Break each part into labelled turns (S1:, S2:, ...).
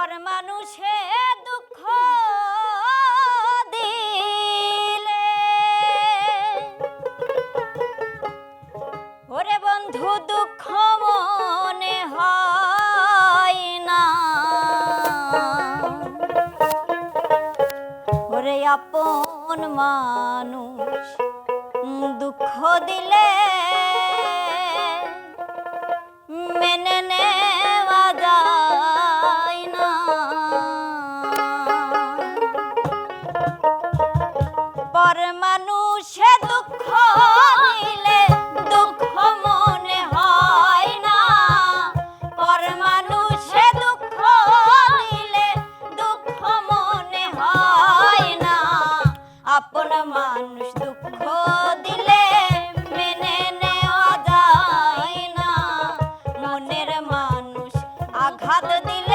S1: পর মানুষে দুঃখ দিলে। ওরে বন্ধু, দুঃখ মনে হয় না। ওরে আপন মানুষ, দুঃখ দিলে পর দুঃখ দুঃখ মনে হয় না। দুঃখ দুঃখ মনে হয় না। আপন মানুষ দুঃখ দিলে মেনে না। মনের মানুষ আঘাত দিলে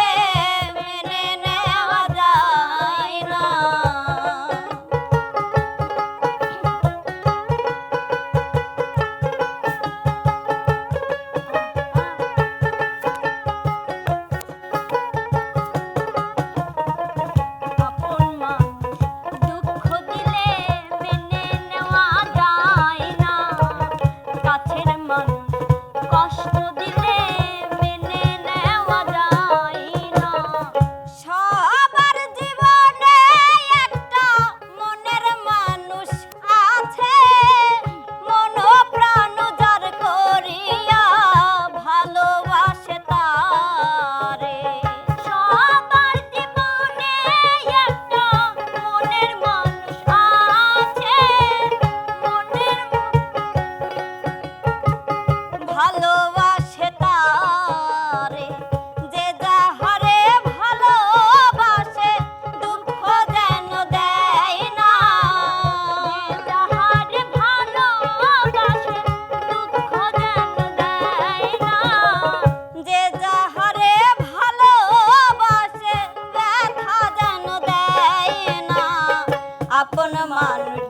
S1: ভালোবাসে তারে। যে যাহারে ভালোবাসে, দুঃখ যেন দেয় না।
S2: যাহারে ভালোবাসে, দুঃখ যেন দেয় না।
S1: যে যাহারে ভালোবাসে, ব্যথা যেন দেয় না। আপন মানুষ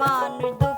S1: মানুষ